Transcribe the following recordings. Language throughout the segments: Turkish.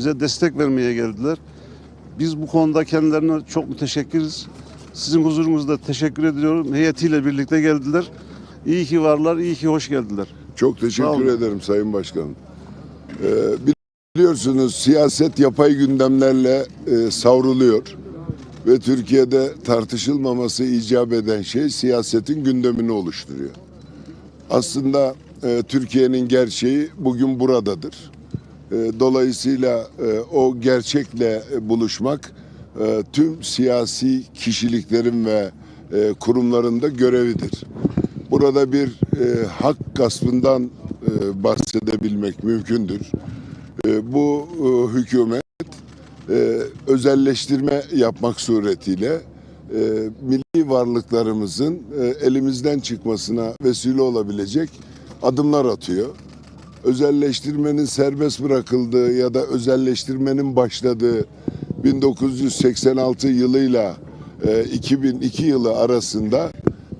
bize destek vermeye geldiler. Biz bu konuda kendilerine çok müteşekkiriz. Sizin huzurunuzda teşekkür ediyorum. Heyetiyle birlikte geldiler. İyi ki varlar, iyi ki hoş geldiler. Çok teşekkür ederim Sayın Başkanım. Ee, biliyorsunuz siyaset yapay gündemlerle e, savruluyor. Ve Türkiye'de tartışılmaması icap eden şey siyasetin gündemini oluşturuyor. Aslında e, Türkiye'nin gerçeği bugün buradadır. E, dolayısıyla e, o gerçekle buluşmak e, tüm siyasi kişiliklerin ve kurumların da görevidir. Burada bir hak gaspından bahsedebilmek mümkündür. Bu hükümet özelleştirme yapmak suretiyle milli varlıklarımızın elimizden çıkmasına vesile olabilecek adımlar atıyor. Özelleştirmenin serbest bırakıldığı ya da özelleştirmenin başladığı 1986 yılıyla e, 2002 yılı arasında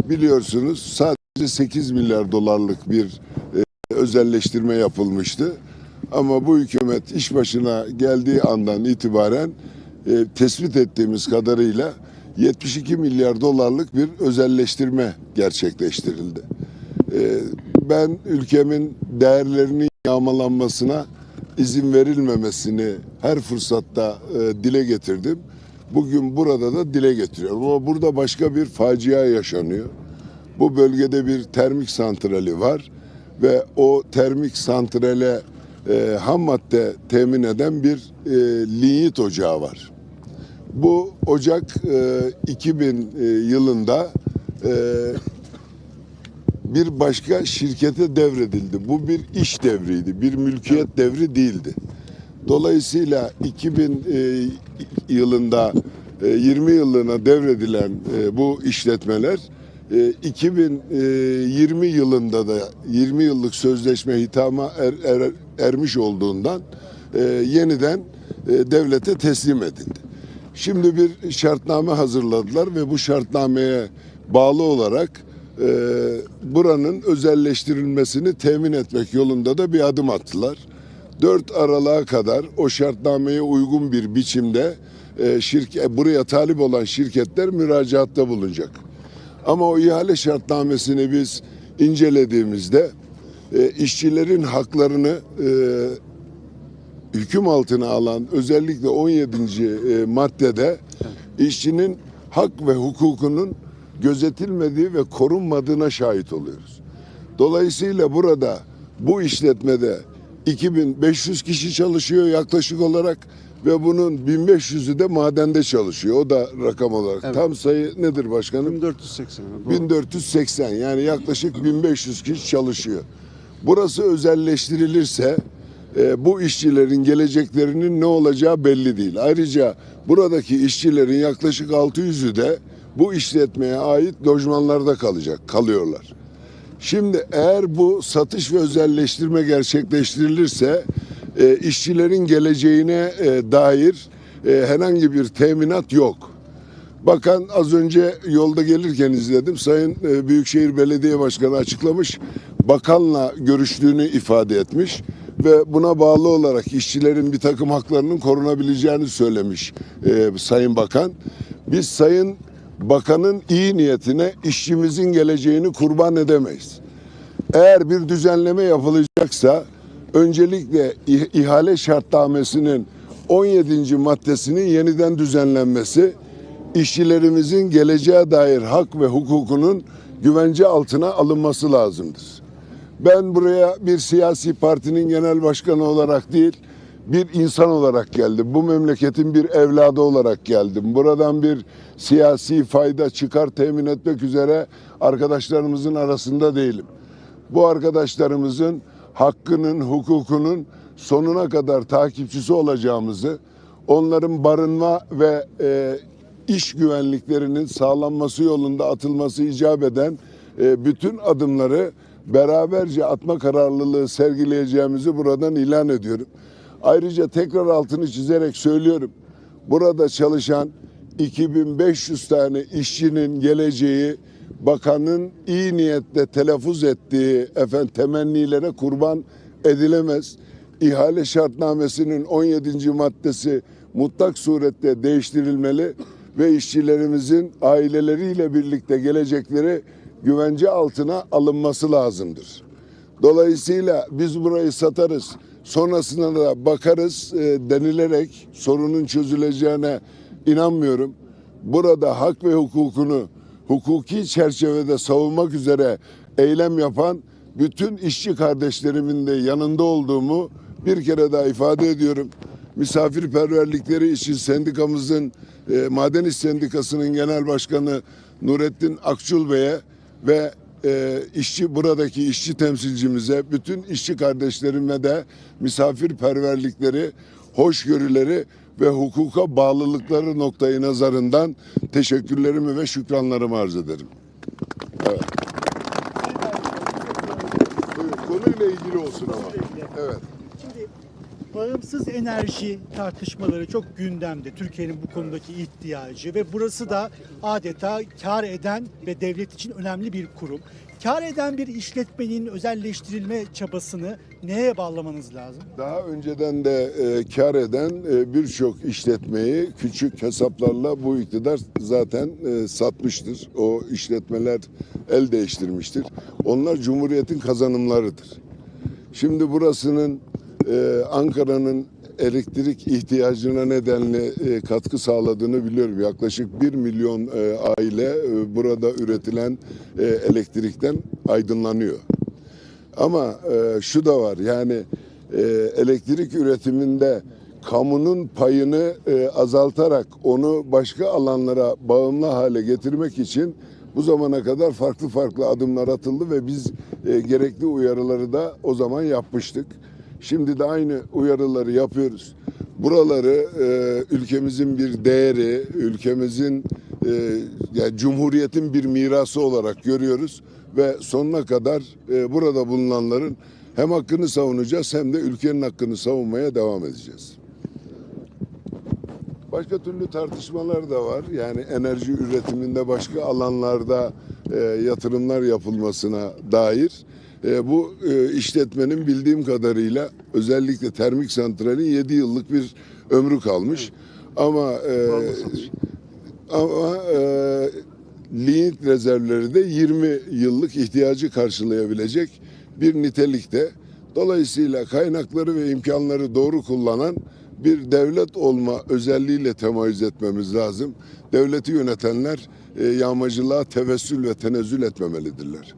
biliyorsunuz sadece 8 milyar dolarlık bir e, özelleştirme yapılmıştı. Ama bu hükümet iş başına geldiği andan itibaren e, tespit ettiğimiz kadarıyla 72 milyar dolarlık bir özelleştirme gerçekleştirildi. E, ben ülkemin değerlerinin yağmalanmasına izin verilmemesini her fırsatta e, dile getirdim. Bugün burada da dile getiriyorum ama burada başka bir facia yaşanıyor. Bu bölgede bir termik santrali var ve o termik santrale e, ham madde temin eden bir e, linyit ocağı var. Bu ocak e, 2000 e, yılında e, bir başka şirkete devredildi. Bu bir iş devriydi, bir mülkiyet devri değildi. Dolayısıyla 2000 e, yılında e, 20 yıllığına devredilen e, bu işletmeler e, 2020 yılında da 20 yıllık sözleşme hitama er, er- ermiş olduğundan e, yeniden e, devlete teslim edildi. Şimdi bir şartname hazırladılar ve bu şartnameye bağlı olarak e, buranın özelleştirilmesini temin etmek yolunda da bir adım attılar. 4 Aralık'a kadar o şartnameye uygun bir biçimde e, şirket, buraya talip olan şirketler müracaatta bulunacak. Ama o ihale şartnamesini biz incelediğimizde e, işçilerin haklarını e, hüküm altına alan özellikle 17. e, maddede işçinin hak ve hukukunun gözetilmediği ve korunmadığına şahit oluyoruz. Dolayısıyla burada bu işletmede 2500 kişi çalışıyor yaklaşık olarak ve bunun 1500'ü de madende çalışıyor. O da rakam olarak. Evet. Tam sayı nedir başkanım? 1480. doğru. 1480 yani yaklaşık 1500 kişi çalışıyor. Burası özelleştirilirse e, bu işçilerin geleceklerinin ne olacağı belli değil. Ayrıca buradaki işçilerin yaklaşık 600'ü de bu işletmeye ait lojmanlarda kalacak, kalıyorlar. Şimdi eğer bu satış ve özelleştirme gerçekleştirilirse e, işçilerin geleceğine e, dair e, herhangi bir teminat yok. Bakan az önce yolda gelirken izledim. Sayın e, Büyükşehir Belediye Başkanı açıklamış. Bakanla görüştüğünü ifade etmiş ve buna bağlı olarak işçilerin bir takım haklarının korunabileceğini söylemiş e, Sayın Bakan. Biz Sayın Bakanın iyi niyetine işçimizin geleceğini kurban edemeyiz. Eğer bir düzenleme yapılacaksa öncelikle ih- ihale şartnamesinin 17. maddesinin yeniden düzenlenmesi işçilerimizin geleceğe dair hak ve hukukunun güvence altına alınması lazımdır. Ben buraya bir siyasi partinin genel başkanı olarak değil, bir insan olarak geldim. Bu memleketin bir evladı olarak geldim. Buradan bir siyasi fayda çıkar temin etmek üzere arkadaşlarımızın arasında değilim. Bu arkadaşlarımızın hakkının, hukukunun sonuna kadar takipçisi olacağımızı, onların barınma ve e, iş güvenliklerinin sağlanması yolunda atılması icap eden e, bütün adımları beraberce atma kararlılığı sergileyeceğimizi buradan ilan ediyorum. Ayrıca tekrar altını çizerek söylüyorum. Burada çalışan 2500 tane işçinin geleceği bakanın iyi niyetle telaffuz ettiği efendim temennilere kurban edilemez. ihale şartnamesinin 17. maddesi mutlak surette değiştirilmeli ve işçilerimizin aileleriyle birlikte gelecekleri güvence altına alınması lazımdır. Dolayısıyla biz burayı satarız. Sonrasında da bakarız e, denilerek sorunun çözüleceğine inanmıyorum. Burada hak ve hukukunu hukuki çerçevede savunmak üzere eylem yapan bütün işçi kardeşlerimin de yanında olduğumu bir kere daha ifade ediyorum. Misafirperverlikleri için sendikamızın e, Maden İş Sendikası'nın genel başkanı Nurettin Akçul Bey'e ve e, işçi buradaki işçi temsilcimize, bütün işçi kardeşlerime de misafirperverlikleri, hoşgörüleri ve hukuka bağlılıkları noktayı nazarından teşekkürlerimi ve şükranlarımı arz ederim. Evet. Buyurun, konuyla ilgili olsun ama. Evet. Şimdi bağımsız enerji tartışmaları çok gündemde. Türkiye'nin bu konudaki ihtiyacı ve burası da adeta kar eden ve devlet için önemli bir kurum. Kar eden bir işletmenin özelleştirilme çabasını neye bağlamanız lazım? Daha önceden de e, kar eden e, birçok işletmeyi küçük hesaplarla bu iktidar zaten e, satmıştır. O işletmeler el değiştirmiştir. Onlar Cumhuriyet'in kazanımlarıdır. Şimdi burasının e, Ankara'nın elektrik ihtiyacına nedenle e, katkı sağladığını biliyorum. Yaklaşık 1 milyon e, aile e, burada üretilen elektrikten aydınlanıyor. Ama şu da var yani elektrik üretiminde kamunun payını azaltarak onu başka alanlara bağımlı hale getirmek için bu zamana kadar farklı farklı adımlar atıldı ve biz gerekli uyarıları da o zaman yapmıştık. Şimdi de aynı uyarıları yapıyoruz. Buraları e, ülkemizin bir değeri, ülkemizin e, yani cumhuriyetin bir mirası olarak görüyoruz ve sonuna kadar e, burada bulunanların hem hakkını savunacağız hem de ülkenin hakkını savunmaya devam edeceğiz. Başka türlü tartışmalar da var. Yani enerji üretiminde başka alanlarda e, yatırımlar yapılmasına dair. E, bu e, işletmenin bildiğim kadarıyla özellikle termik santralin 7 yıllık bir ömrü kalmış. Ama e, ama e, lignit rezervleri de 20 yıllık ihtiyacı karşılayabilecek bir nitelikte. Dolayısıyla kaynakları ve imkanları doğru kullanan bir devlet olma özelliğiyle temayüz etmemiz lazım. Devleti yönetenler e, yağmacılığa tevessül ve tenezzül etmemelidirler.